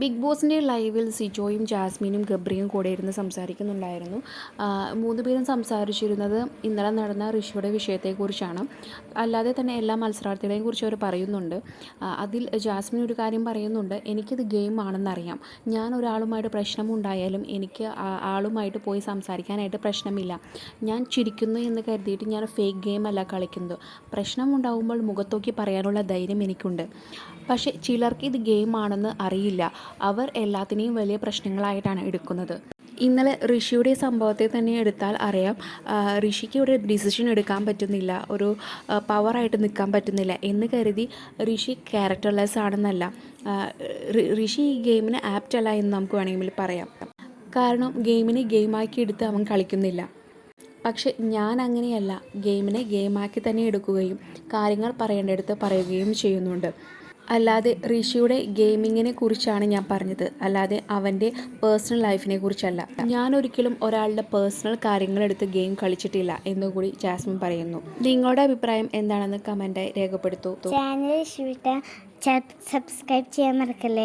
Big ബോസിന്റെ ലൈവിൽ സിജോയും ജാസ്മിനും ഗബ്രിയും കൂടെ ഇരുന്ന് സംസാരിക്കുന്നുണ്ടായിരുന്നു. മൂന്ന് പേരും സംസാരിച്ചിരുന്നത് ഇന്നലെ നടന്ന ഋഷിയുടെ വിഷയത്തെക്കുറിച്ചാണ്. അല്ലാതെ തന്നെ എല്ലാ മത്സരാർത്ഥികളെയും കുറിച്ച് അവർ പറയുന്നുണ്ട്. അതിൽ ജാസ്മിൻ ഒരു കാര്യം പറയുന്നുണ്ട്. എനിക്കിത് ഗെയിം ആണെന്നറിയാം. ഞാൻ ഒരാളുമായിട്ട് പ്രശ്നമുണ്ടായാലും എനിക്ക് ആളുമായിട്ട് പോയി സംസാരിക്കാനായിട്ട് പ്രശ്നമില്ല. ഞാൻ ചിരിക്കുന്നു എന്ന് കരുതിയിട്ട് ഞാൻ ഫേക്ക് ഗെയിം അല്ല കളിക്കുന്നത് പ്രശ്നമുണ്ടാകുമ്പോൾ മുഖത്തോക്കി പറയാനുള്ള ധൈര്യം എനിക്കുണ്ട്. പക്ഷേ ചിലർക്ക് ഇത് ഗെയിമാണെന്ന് അറിയില്ല. അവർ എല്ലാത്തിനെയും വലിയ പ്രശ്നങ്ങളായിട്ടാണ് എടുക്കുന്നത്. ഇന്നലെ ഋഷിയുടെ സംഭവത്തെ തന്നെ എടുത്താൽ അറിയാം. ഋഷിക്ക് ഒരു ഡിസിഷൻ എടുക്കാൻ പറ്റുന്നില്ല. ഒരു പവറായിട്ട് നിൽക്കാൻ പറ്റുന്നില്ല. എന്ന് കരുതി ഋഷി ക്യാരക്ടർലെസ് ആണെന്നല്ല. ഋഷി ഈ ഗെയിമിന് ആപ്റ്റ് അല്ല എന്ന് നമുക്ക് വേണമെങ്കിൽ പറയാം. കാരണം ഗെയിമിനെ ഗെയിമാക്കി എടുത്ത് അവൻ കളിക്കുന്നില്ല. പക്ഷെ ഞാൻ അങ്ങനെയല്ല. ഗെയിമിനെ ഗെയിമാക്കി തന്നെ എടുക്കുകയും കാര്യങ്ങൾ പറയേണ്ടടുത്ത് പറയുകയും ചെയ്യുന്നുണ്ട്. അല്ലാതെ ഋഷിയുടെ ഗെയിമിങ്ങിനെ കുറിച്ചാണ് ഞാൻ പറഞ്ഞത്. അല്ലാതെ അവന്റെ പേഴ്സണൽ ലൈഫിനെ കുറിച്ചല്ല. ഞാൻ ഒരിക്കലും ഒരാളുടെ പേഴ്സണൽ കാര്യങ്ങളെടുത്ത് ഗെയിം കളിച്ചിട്ടില്ല എന്നുകൂടി ജാസ്മിൻ പറയുന്നു. നിങ്ങളുടെ അഭിപ്രായം എന്താണെന്ന് കമന്റായി രേഖപ്പെടുത്തൂ. ചാനൽ സബ്സ്ക്രൈബ് ചെയ്യാൻ മറക്കല്ലേ?